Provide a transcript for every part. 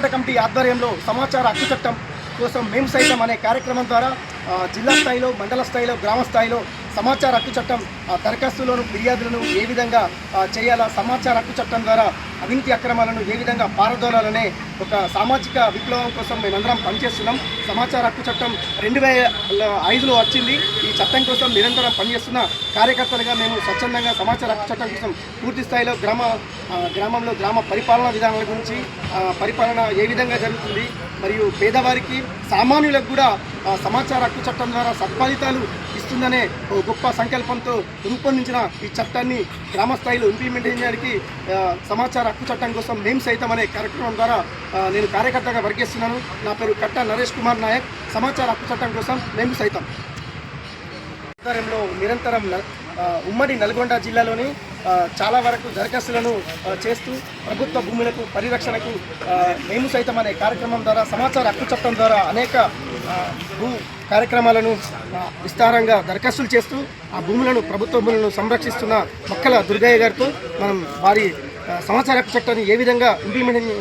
పోరాట కమిటీ ఆధ్వర్యంలో సమాచార హక్కు చట్టం కోసం మేము సైతం అనే కార్యక్రమం ద్వారా జిల్లా స్థాయిలో మండల స్థాయిలో గ్రామ స్థాయిలో సమాచార హక్కు చట్టం ఆ, దరఖాస్తులను ఫిర్యాదులను ఏ విధంగా చేయాలా సమాచార హక్కు చట్టం ద్వారా అవినీతి అక్రమాలను ఏ విధంగా పారదోలాలనే ఒక సామాజిక విప్లవం కోసం మేమందరం పనిచేస్తున్నాం. సమాచార హక్కు చట్టం రెండు వేల ఐదులో వచ్చింది. ఈ చట్టం కోసం నిరంతరం పనిచేస్తున్న కార్యకర్తలుగా మేము స్వచ్ఛందంగా సమాచార హక్కు చట్టం కోసం పూర్తి స్థాయిలో గ్రామ గ్రామంలో గ్రామ పరిపాలనా విధానాల గురించి పరిపాలన ఏ విధంగా జరుగుతుంది మరియు పేదవారికి సామాన్యులకు కూడా సమాచార హక్కు చట్టం ద్వారా సత్ఫలితాలు ఇస్తుందనే ఓ గొప్ప సంకల్పంతో రూపొందించిన ఈ చట్టాన్ని గ్రామ స్థాయిలో ఇంప్లిమెంట్ చేయడానికి సమాచార హక్కు చట్టం కోసం మేము సైతం అనే కార్యక్రమం ద్వారా నేను కార్యకర్తగా వర్క్ నా పేరు కట్ట నరేష్ కుమార్ నాయక్. సమాచార హక్కు చట్టం కోసం మేము సైతం. ఆధ్వర్యంలో నిరంతరం న- ఉమ్మడి నల్గొండ జిల్లాలోని చాలా వరకు దరఖాస్తులను చేస్తూ ప్రభుత్వ భూములకు పరిరక్షణకు మేము సైతం అనే కార్యక్రమం ద్వారా సమాచార హక్కు చట్టం ద్వారా అనేక భూ కార్యక్రమాలను విస్తారంగా దరఖాస్తులు చేస్తూ ఆ భూములను ప్రభుత్వ భూములను సంరక్షిస్తున్న మొక్కల దుర్గయ్య గారితో మనం వారి ఆ, సమాచార హక్కు చట్టాన్ని ఏ విధంగా ఇంప్లిమెంటింగ్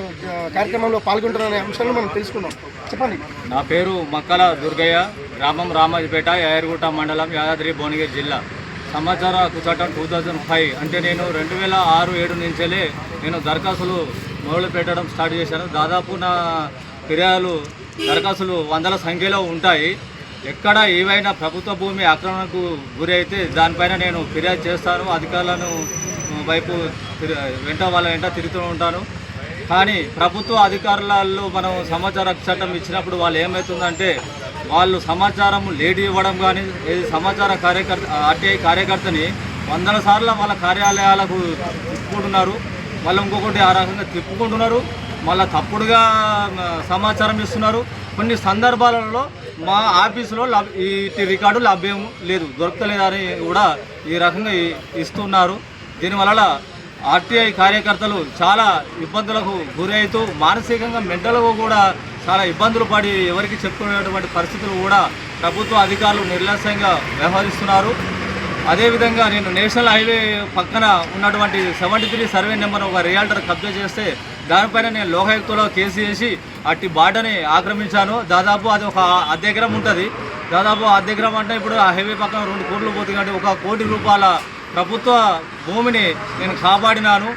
కార్యక్రమంలో పాల్గొంటున్నారనే అంశాలను మనం తెలుసుకుందాం. చెప్పండి. నా పేరు మక్కల దుర్గయ్య గ్రామం రామాజపేట యాయర్గుట్ట మండలం యాదాద్రి భువనగిరి జిల్లా. సమాచార హక్కు చట్టం టూ థౌజండ్ ఫైవ్ అంటే నేను రెండు వేల ఆరు ఏడు నుంచెలే నేను దరఖాస్తులు మొదలు పెట్టడం స్టార్ట్ చేశాను. దాదాపు నా ఫిర్యాదులు దరఖాస్తులు వందల సంఖ్యలో ఉంటాయి. ఎక్కడ ఏవైనా ప్రభుత్వ భూమి ఆక్రమణకు గురైతే దానిపైన నేను ఫిర్యాదు చేస్తాను. అధికారులను వైపు తిరి- వెంట వాళ్ళ వెంట తిరుగుతూ ఉంటాను కానీ ప్రభుత్వ అధికారులలో మనం సమాచార చట్టం ఇచ్చినప్పుడు వాళ్ళు ఏమవుతుందంటే వాళ్ళు సమాచారం లేట్ ఇవ్వడం కానీ ఏది సమాచార కార్యకర్త ఆర్టీఐ కార్యకర్తని వందల సార్లు వాళ్ళ కార్యాలయాలకు తిప్పుకుంటున్నారు. వాళ్ళు ఇంకొకటి ఆ రకంగా తిప్పుకుంటున్నారు. మళ్ళీ తప్పుడుగా సమాచారం ఇస్తున్నారు. కొన్ని సందర్భాలలో మా ఆఫీసులో లబ్ ఈ రికార్డు లభ్యం లేదు దొరకలేదని కూడా ఈ రకంగా ఇ- ఇస్తున్నారు. దీనివల్ల ఆర్టీఐ కార్యకర్తలు చాలా ఇబ్బందులకు గురవుతూ మానసికంగా మెంటల్గా కూడా చాలా ఇబ్బందులు పడి ఎవరికి చెప్పుకునేటువంటి పరిస్థితులు కూడా ప్రభుత్వ అధికారులు నిర్లక్ష్యంగా వ్యవహరిస్తున్నారు. అదేవిధంగా నేను నేషనల్ హైవే పక్కన ఉన్నటువంటి సెవెంటీ త్రీ సర్వే నెంబర్ ఒక రియాల్టర్ కబ్జా చేస్తే దానిపైన నేను లోకాయుక్తలో కేసు చేసి అట్టి బాటని ఆక్రమించాను. దాదాపు అది ఒక అర్ధ ఉంటుంది. దాదాపు అర్ధ అంటే ఇప్పుడు ఆ హైవే పక్కన రెండు కోట్లు పోతుంది కాబట్టి ఒక కోటి రూపాయల ప్రభుత్వ భూమిని నేను కాపాడినాను.